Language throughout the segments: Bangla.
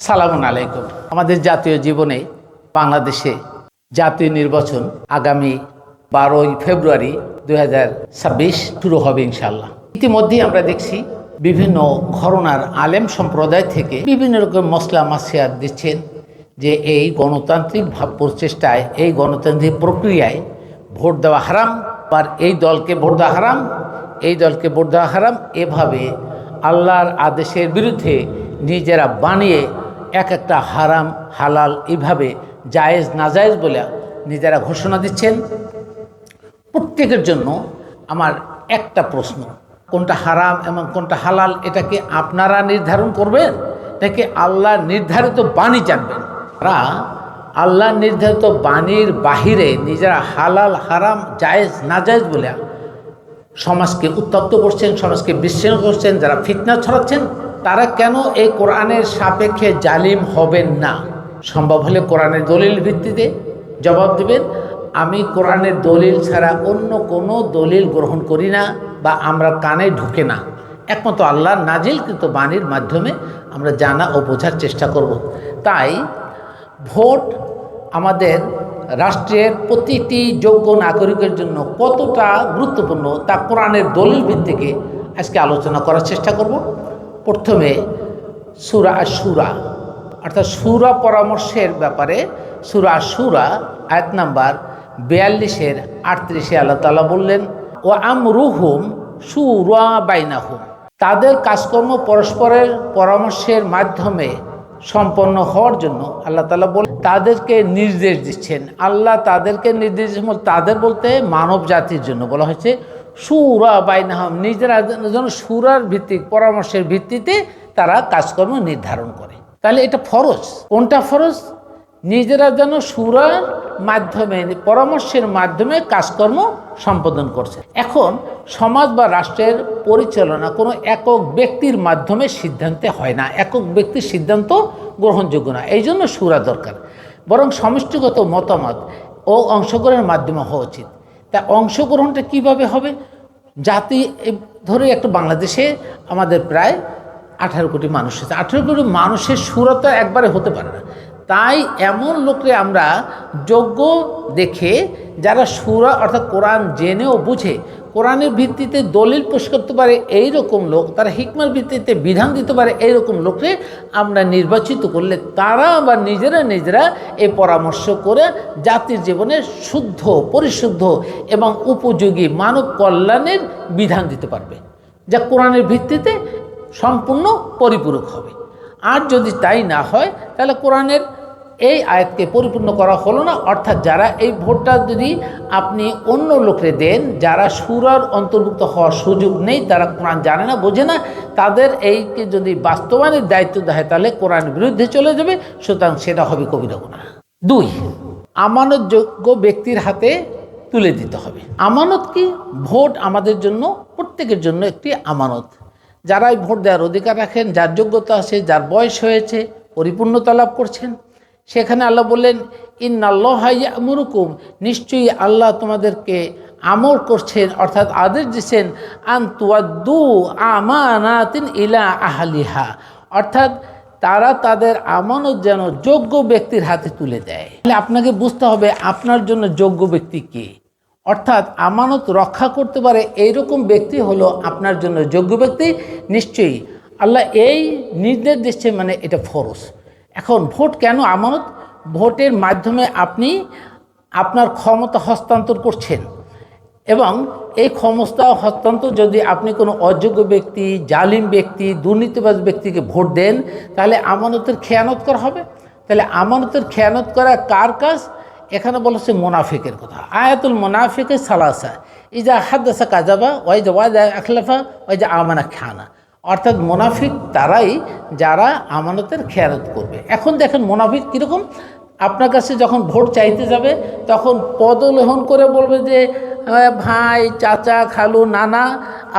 সালামুন আলাইকুম। আমাদের জাতীয় জীবনে বাংলাদেশে জাতীয় নির্বাচন আগামী বারোই ফেব্রুয়ারি দু হাজার ছাব্বিশ শুরু হবে ইনশাল্লাহ ইতিমধ্যেই আমরা দেখছি বিভিন্ন ঘরনার আলেম সম্প্রদায় থেকে বিভিন্ন রকম মশলা মাসিয়াত দিচ্ছেন যে এই গণতান্ত্রিক ভাব প্রচেষ্টায়, এই গণতান্ত্রিক প্রক্রিয়ায় ভোট দেওয়া হারাম আর এই দলকে ভোট দেওয়া হারাম, এই দলকে ভোট দেওয়া হারাম, এভাবে আল্লাহর আদেশের বিরুদ্ধে নিজেরা বানিয়ে এক একটা হারাম, হালাল এভাবে জায়েজ, নাজায়েজ বলে নিজেরা ঘোষণা দিচ্ছেন। প্রত্যেকের জন্য আমার একটা প্রশ্ন, কোনটা হারাম এবং কোনটা হালাল এটাকে আপনারা নির্ধারণ করবেন? নাকি আল্লাহ নির্ধারিত বাণী জানবেন? তারা আল্লাহ নির্ধারিত বাণীর বাহিরে নিজেরা হালাল, হারাম, জায়েজ, নাজায়েজ বলে সমাজকে উত্তপ্ত করছেন, সমাজকে বিচ্ছিন্ন করছেন, যারা ফিতনা ছড়াচ্ছেন তারা কেন এই কোরআনের সাপেক্ষে জালিম হবেন না? সম্ভব হলে কোরআনের দলিল ভিত্তিতে জবাব দেবেন, আমি কোরআনের দলিল ছাড়া অন্য কোনো দলিল গ্রহণ করি না বা আমরা কানে ঢুকে না। একমাত্র আল্লাহর নাজিলকৃত বাণীর মাধ্যমে আমরা জানা ও বোঝার চেষ্টা করব। তাই ভোট আমাদের রাষ্ট্রের প্রতিটি যোগ্য নাগরিকের জন্য কতটা গুরুত্বপূর্ণ তা কোরআনের দলিল ভিত্তিকে আজকে আলোচনা করার চেষ্টা করব। প্রথমে সুরা সুরা অর্থাৎ সুরা পরামর্শের ব্যাপারে সুরা সুরা আয়াত নাম্বার বিয়াল্লিশের আটত্রিশে আল্লাহ তালা বললেন ও আমরুহুম সুরা বাইনাহুম তাদের কাজকর্ম পরস্পরের পরামর্শের মাধ্যমে সম্পন্ন হওয়ার জন্য আল্লাহ তালা বল, তাদেরকে নির্দেশ দিচ্ছেন। আল্লাহ তাদেরকে নির্দেশ তাদের বলতে মানব জাতির জন্য বলা হয়েছে সুরা বাইনাহম, নিজেরা যেন সুরার ভিত্তিক, পরামর্শের ভিত্তিতে তারা কাজকর্ম নির্ধারণ করে। তাহলে এটা ফরজ। কোনটা ফরজ? নিজেরা যেন সুরার মাধ্যমে, পরামর্শের মাধ্যমে কাজকর্ম সম্পাদন করছে। এখন সমাজ বা রাষ্ট্রের পরিচালনা কোনো একক ব্যক্তির মাধ্যমে সিদ্ধান্তে হয় না। একক ব্যক্তির সিদ্ধান্ত গ্রহণযোগ্য না। এই জন্য সুরা দরকার। বরং সমষ্টিগত মতামত ও অংশগ্রহণের মাধ্যমে হওয়া উচিত। তা অংশগ্রহণটা কীভাবে হবে? জাতি ধরে একটা বাংলাদেশে আমাদের প্রায় আঠারো কোটি মানুষ আছে। আঠেরো কোটি মানুষের সুরতা একবারে হতে পারে না। তাই এমন লোকরে আমরা যোগ্য দেখে যারা সুরা অর্থাৎ কোরআন জেনেও বুঝে, কোরআনের ভিত্তিতে দলিল পেশ করতে পারে এই রকম লোক, তারা হিকমার ভিত্তিতে বিধান দিতে পারে এই রকম লোকরে আমরা নির্বাচিত করলে তারা বা নিজেরা নিজেরা এই পরামর্শ করে জাতির জীবনে শুদ্ধ, পরিশুদ্ধ এবং উপযোগী মানব কল্যাণের বিধান দিতে পারবে, যা কোরআনের ভিত্তিতে সম্পূর্ণ পরিপূরক হবে। আর যদি তাই না হয়, তাহলে কোরআনের এই আয়াতকে পরিপূর্ণ করা হলো না। অর্থাৎ যারা এই ভোটটা যদি আপনি অন্য লোকরে দেন, যারা সুরার অন্তর্ভুক্ত হওয়ার সুযোগ নেই, তারা কোরআন জানে না, বোঝে না, তাদের এইকে যদি বাস্তবায়নের দায়িত্ব দেয়, তাহলে কোরআনের বিরুদ্ধে চলে যাবে, সুতরাং সেটা হবে কবিরা গুনাহ। দুই, আমানতযোগ্য ব্যক্তির হাতে তুলে দিতে হবে। আমানত কি? ভোট আমাদের জন্য, প্রত্যেকের জন্য একটি আমানত। যারাই ভোট দেওয়ার অধিকার রাখেন, যার যোগ্যতা আছে, যার বয়স হয়েছে, পরিপূর্ণতা লাভ করছেন সেখানে আল্লাহ বললেন ইন আল্লাহ মুরুকুম নিশ্চয়ই আল্লাহ তোমাদেরকে আমর করছেন, অর্থাৎ আদেশ দিচ্ছেন, আন তুয়াদ্দু আমানাতিন ইলা আহালিহা। অর্থাৎ তারা তাদের আমানত যেন যোগ্য ব্যক্তির হাতে তুলে দেয়। তাহলে আপনাকে বুঝতে হবে, আপনার জন্য যোগ্য ব্যক্তি কে? অর্থাৎ আমানত রক্ষা করতে পারে এইরকম ব্যক্তি হলো আপনার জন্য যোগ্য ব্যক্তি। নিশ্চয়ই আল্লাহ এই নির্দেশ দিচ্ছে মানে এটা ফরজ। এখন ভোট কেন আমানত? ভোটের মাধ্যমে আপনি আপনার ক্ষমতা হস্তান্তর করছেন। এবং এই ক্ষমতা হস্তান্তর যদি আপনি কোনো অযোগ্য ব্যক্তি, জালিম ব্যক্তি, দুর্নীতিবাজ ব্যক্তিকে ভোট দেন, তাহলে আমানতের খেয়ানত করা হবে। তাহলে আমানতের খেয়ানত করা কার কাজ? এখানে বলেছে মোনাফিকের কথা। আয়াতুল মোনাফিকের সালাসা। ইজা হাদ্দাসা কাজাবা ওই যে ওয়াজা আখলাফা ওই যে আমানা খানা। অর্থাৎ মোনাফিক তারাই যারা আমানতের খেয়ানত করবে। এখন দেখেন মোনাফিক কীরকম? আপনার কাছে যখন ভোট চাইতে যাবে, তখন পদলেহন করে বলবে যে ভাই, চাচা, খালু, নানা,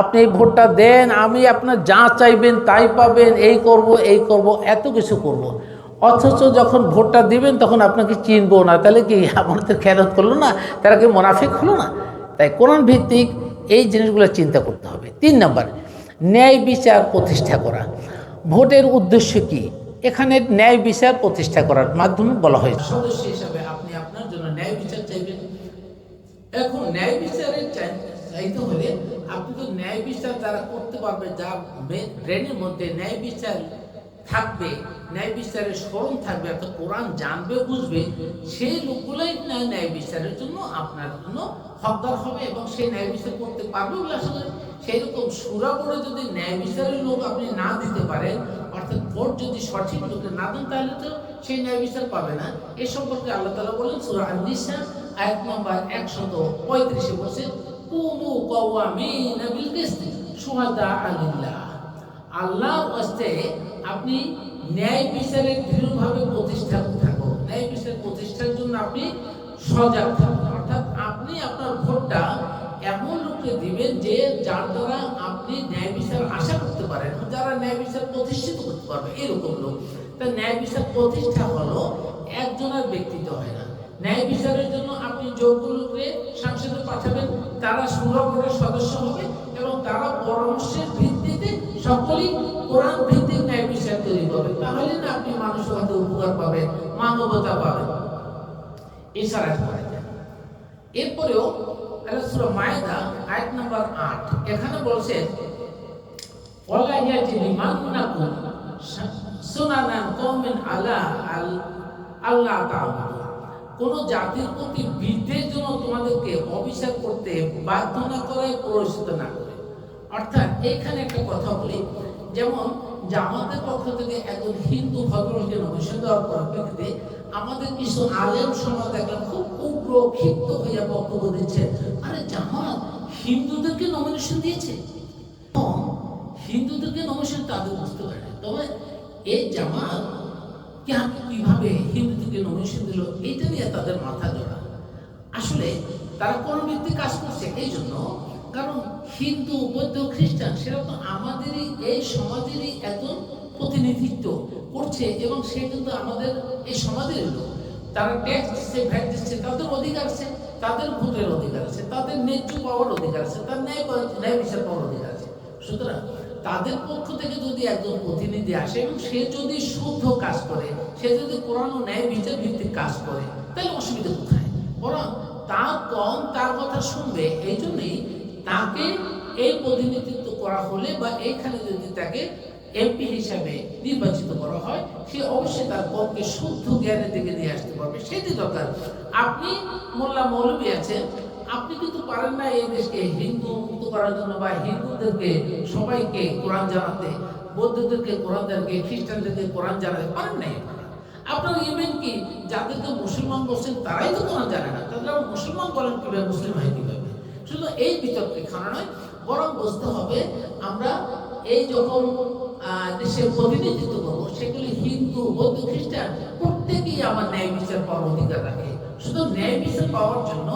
আপনি এই ভোটটা দেন, আমি আপনার যা চাইবেন তাই পাবেন, এই করব এই করব, এত কিছু করব। অথচ যখন ভোটটা দিবেন, তখন আপনাকে চিনবো না। তাহলে কি আমাদের খেয়ালত করল না? তারা কি মোনাফিক হলো না? তাই কোরআন ভিত্তিক এই জিনিসগুলো চিন্তা করতে হবে। তিন নম্বর ন্যায় বিচার প্রতিষ্ঠা করা। ভোটের উদ্দেশ্য কি? এখানে ন্যায় বিচার প্রতিষ্ঠা করার মাধ্যমে বলা হয়েছে। সদস্য হিসাবে আপনি আপনার জন্য ন্যায় বিচার চাইবেন। এখন ন্যায় বিচারের চাই- চাইতে হলে আপনি তো ন্যায় বিচার যারা করতে পারবে, যা ব্রেনের মধ্যে ন্যায় বিচার থাকবে, ন্যায় বিচারের স্মরণ থাকবে, অর্থাৎ কোরআন জানবে, বুঝবে, সেই লোকগুলাই ন্যায় বিচারের জন্য আপনার জন্য হকদার হবে এবং সেই ন্যায় বিচার করতে পারবে বলে করি। সেই রকম সুরা করে যদি ন্যায় বিচারের লোক আপনি না দিতে পারেন, অর্থাৎ ভোট যদি সঠিক লোকে না দেন, তাহলে তো সেই ন্যায় বিচার পাবে না। এ সম্পর্কে আল্লাহ তালা বলেন, সুরা আনিসা আয়াত নম্বর একশত পঁয়ত্রিশে বলছে, কুনু কওয়ামিনা বিল কিসতি শুহাদা আলিল্লাহ আল্লাহর হস্তে আপনি ন্যায় বিচারে দৃঢ়ভাবে প্রতিষ্ঠা থাকো ন্যায় বিচার প্রতিষ্ঠার জন্য আপনি সজাগ থাকুন। অর্থাৎ আপনি আপনার ভোটটা এমন লোককে দিবেন যে যার দ্বারা আপনি ন্যায় বিচার আশা করতে পারেন যারা ন্যায় বিচার প্রতিষ্ঠিত করতে পারবে, এরকম লোক। তা ন্যায় বিচার প্রতিষ্ঠা হলো একজনের ব্যক্তিত্ব হয় না। ন্যায় বিচারের জন্য আপনি যোগ্য লোককে সংসদে পাঠাবেন, তারা সুরক্ষের সদস্য হবে এবং তারা পরামর্শের ভিত্তিতে সকলেই কোরআন তৈরি না, আপনি মানুষের হাতে উপকার পাবেন, মানবতা পাবেন। করা যায় এরপরেও সূরা মায়েদা, আয়াত নাম্বার আট, এখানে বলছেন ওয়ালা ইয়াজরিমান্নাকুম সুনানান কওমিন আলা আল আল্লাহ তাআবুদু কোন জাতির প্রতি বিদ্বের জন্য তোমাদেরকে অবিচার করতে বাধ্য না করে, প্ররোচিত না করে। অর্থাৎ এইখানে একটা কথা বলি, যেমন জামাতের পক্ষ থেকে একজন হিন্দু ভদ্রলোকের নমিশন দেওয়ার পরিপ্রেক্ষিতে আমাদের কিছু আলেম সমাজ দেখলাম খুব উগ্র ক্ষিপ্ত হইয়া বক্তব্য দিচ্ছে। আরে জামাত হিন্দুদেরকে নমিনেশন দিয়েছে? এবং হিন্দুদেরকে নমিনেশন তাদের বুঝতে পারে। তবে এই জামাত কেন কীভাবে হিন্দুদেরকে নমিনেশন দিল, এটা নিয়ে তাদের মাথা জোড়া। আসলে তারা কোন ব্যক্তি কাজ করছে এই জন্য কারণ হিন্দু, বৌদ্ধ, খ্রিস্টান সেটা তো আমাদেরই এই সমাজেরই একজন প্রতিনিধিত্ব করছে এবং সে কিন্তু আমাদের এই সমাজের লোক। তারা ট্যাক্স দিচ্ছে, ভ্যাট দিচ্ছে, তাদের অধিকার আছে, তাদের ভোটের অধিকার আছে, তাদের ন্যায্য পাওয়ার অধিকার আছে, তার ন্যায় ন্যায় বিচার পাওয়ার অধিকার আছে। সুতরাং তাদের পক্ষ থেকে যদি একজন প্রতিনিধি আসে এবং সে যদি শুদ্ধ কাজ করে, সে যদি কোরআন ও ন্যায় বিচার ভিত্তিক কাজ করে, তাহলে অসুবিধা কোথায়? বরং তার কম তার কথা শুনবে, এই জন্যই এই প্রতিনিধিত্ব করা হলে বা এইখানে যদি তাকে এমপি হিসাবে নির্বাচিত করা হয়, সে অবশ্যই তার কমকে শুদ্ধ জ্ঞানের দিকে নিয়ে আসতে পারবে। সেটি দরকার। আপনি মোল্লা মৌলবী আছেন, আপনি কিন্তু পারেন না এই দেশকে হিন্দু মুক্ত করার জন্য বা হিন্দুদেরকে সবাইকে কোরআন জানাতে, বৌদ্ধদেরকে কোরআন জানাতে, খ্রিস্টানদেরকে কোরআন জানাতে পারেন না আপনার ইভেন কি, যাদেরকে মুসলমান বলছেন, তারাই তো কোরআন জানে না। তাদের মুসলমান বলেন কীভাবে, মুসলিম হয় কীভাবে? শুধু এই বিতর্কে খানা নয় বরং বুঝতে হবে আমরা এই যখন আহ, দেশে প্রতিনিধিত্ব করব সেগুলি হিন্দু বৌদ্ধ খ্রিস্টান প্রত্যেকেই আমার ন্যায় বিচার পাওয়ার অধিকার রাখে শুধু ন্যায় বিচার পাওয়ার জন্য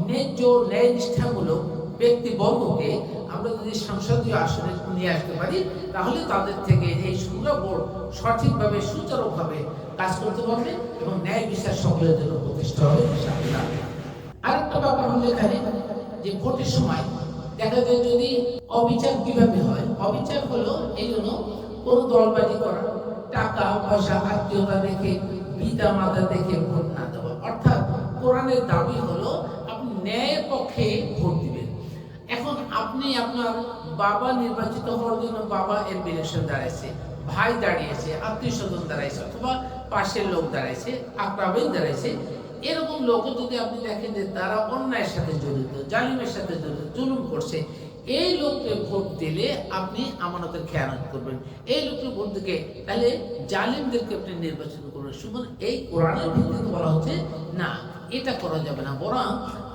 ন্যায্য ন্যায় নিষ্ঠামূলক ব্যক্তিবর্গকে আমরা যদি সংসদীয় আসনে নিয়ে আসতে পারি তাহলে তাদের থেকে এই সুন্দর বোর্ড সঠিকভাবে সুচারুভাবে কাজ করতে পারবে এবং ন্যায় বিচার সকলের জন্য প্রতিষ্ঠা হবে। আরেকটা ব্যাপার হলো এখানে যে ভোটের সময় দেখা যায় যদি অবিচার কীভাবে হয়? অবিচার হলো এই জন্য কোনো দলবাজি করা। টাকা, পয়সা, আত্মীয়তা দেখে, পিতা, মাতা দেখে ভোট না দেওয়া। অর্থাৎ কোরআনের দাবি হলো আপনি ন্যায়ের পক্ষে ভোট দিবেন। এখন আপনি আপনার বাবা নির্বাচিত হওয়ার জন্য বাবা এর দাঁড়াইছে, ভাই দাঁড়িয়েছে আত্মীয় স্বজন দাঁড়াইছে, অথবা পাশের লোক দাঁড়াইছে আকরাবেন দাঁড়াইছে এরকম লোক যদি আপনি দেখেন যে তারা অন্যায়ের সাথে জড়িত, জালিমের সাথে জড়িত, জুলুম করছে, এই লোককে ভোট দিলে আপনি আমানতের খেয়ানত করবেন। এই লোককে ভোট দিকে তাহলে জালিমদেরকে আপনি নির্বাচন করবেন। শুধু এই কোরআনের ভিত্তিতে বলা হচ্ছে, না, এটা করা যাবে না। বরং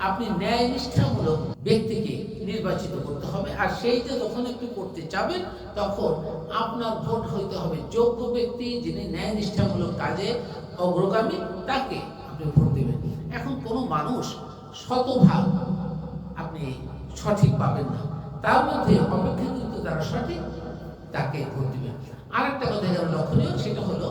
আপনি ন্যায় নিষ্ঠামূলক ব্যক্তিকে নির্বাচিত করতে হবে। আর সেইটা যখন একটু করতে চাবেন তখন আপনার ভোট হইতে হবে যোগ্য ব্যক্তি যিনি ন্যায় নিষ্ঠামূলক কাজে অগ্রগামী। তাকে আপনি ভোট দেবেন। এখন কোনো মানুষ শতভাগ আপনি সঠিক পাবেন না। তার মধ্যে অপেক্ষাকৃত যারা সঠিক, তাকে ভোট দিবেন। আরেকটা কথা যেমন লক্ষণীয়, সেটা হলো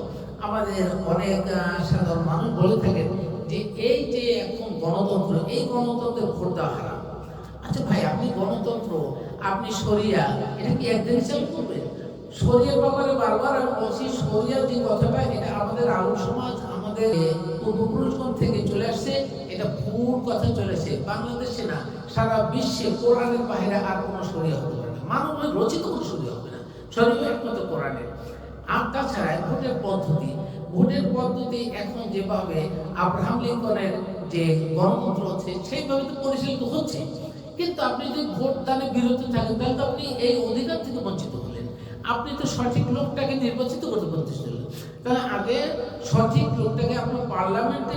আমাদের অনেক সাধারণ মানুষ বলে থাকেন যে এই যে এখন গণতন্ত্র, এই গণতন্ত্রের ভোট দেওয়া হারাম। আচ্ছা ভাই, আপনি গণতন্ত্র, আপনি সরিয়া এটা কি একদিন চালু করবেন? শরীরের ব্যাপারে বারবার আমি বলছি শরিয়ার যে কথাটা, এটা আমাদের আলম সমাজ আমাদের পূর্বপুরুষগণ থেকে চলে আসছে। এটা ভুল কথা চলেছে বাংলাদেশে না, সারা বিশ্বে কোরআনের বাইরে আর কোনো শরিয়া হতে পারে না। মানবের রচিত কোনো শরিয়া হবে না। শরীয় একমাত্র কোরআনের। আর তাছাড়া ভোটের পদ্ধতি। ভোটের পদ্ধতি এখন যেভাবে আব্রাহাম লিঙ্কনের যে গণতন্ত্র হচ্ছে, সেইভাবে তো পরিচালিত হচ্ছে। কিন্তু আপনি যদি ভোট দানে বিরত থাকেন, তাহলে তো আপনি এই অধিকার থেকে বঞ্চিত হলেন আপনি তো সঠিক লোকটাকে নির্বাচিত করতে পারতেছিলেন তাহলে আগে সঠিক লোকটাকে আপনি পার্লামেন্টে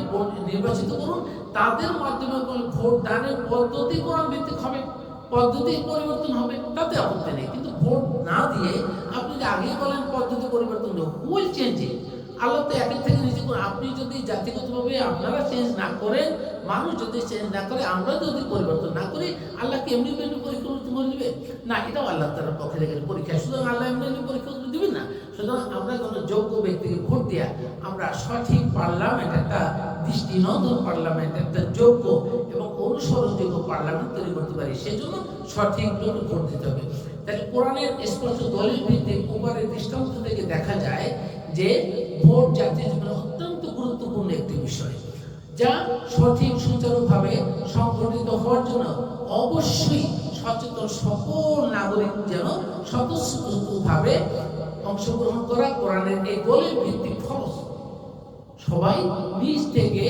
নির্বাচিত করুন, তাদের মাধ্যমে ভোট দানের পদ্ধতি ভিত্তিক হবে, পদ্ধতি পরিবর্তন হবে, তাতে আপত্তি নেই। কিন্তু ভোট না দিয়ে আপনি যে আগেই বলেন পদ্ধতি পরিবর্তন হুইল চেঞ্জ আল্লাহ তো একের থেকে করে আপনি যদি জাতিগতভাবে আপনারা চেঞ্জ না করেন, মানুষ যদি চেঞ্জ না করে আমরা যদি পরিবর্তন না করি, আল্লাহ কি এমনি এমনি পরিবর্তন করে দিবে? না, এটাও আল্লাহ তার পক্ষে থেকে পরীক্ষা। সুতরাং আল্লাহ এমনি এমনি পরীক্ষা করে দিবেন না। সুতরাং আমরা কোনো যোগ্য ব্যক্তিকে ভোট দেওয়া আমরা সঠিক পার্লামেন্ট একটা দৃষ্টিনন্দন পার্লামেন্ট একটা যোগ্য এবং অনুসরণযোগ্য পার্লামেন্ট তৈরি করতে পারি। সেজন্য সঠিক লোক ভোট দিতে হবে। তাহলে কোরআনের স্পষ্ট দলিল ভিত্তিক উপরের দৃষ্টান্ত থেকে দেখা যায় যে ভোট অত্যন্ত গুরুত্বপূর্ণ একটি বিষয়, যা সঠিক সুচারুভাবে সংগঠিত হওয়ার জন্য অবশ্যই সচেতন সকল নাগরিক যেন স্বতঃস্ফূর্তভাবে অংশগ্রহণ করা কোরআনের এই দলিল ভিত্তিক ফরজ। সবাই নিজ থেকে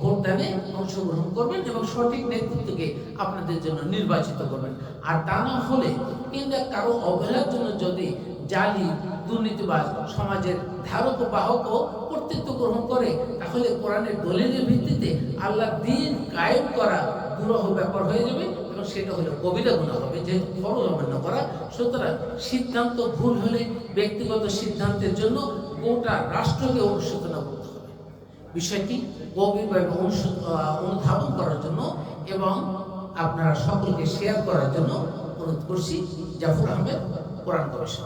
ভোটদানে অংশগ্রহণ করবেন এবং সঠিক নেতৃত্বকে আপনাদের জন্য নির্বাচিত করবেন। আর তা না হলে কিন্তু কারও অবহেলার জন্য যদি জালি দুর্নীতিবাজ সমাজের ধারক বাহক কর্তৃত্ব গ্রহণ করে, তাহলে কোরআনের দলিলের ভিত্তিতে আল্লাহ দিন কায়েম করা দুরহ ব্যাপার হয়ে যাবে এবং সেটা হলো কবিতা গুণা হবে যে ফরজ অমান্য করা। সুতরাং সিদ্ধান্ত ভুল হলে ব্যক্তিগত সিদ্ধান্তের জন্য গোটা রাষ্ট্রকে অনুশোচনা করতে হবে। বিষয়টি গভীরভাবে অনুধাবন করার জন্য এবং আপনারা সকলকে শেয়ার করার জন্য অনুরোধ করছি। জাফর আহমেদ, কোরআন গবেষক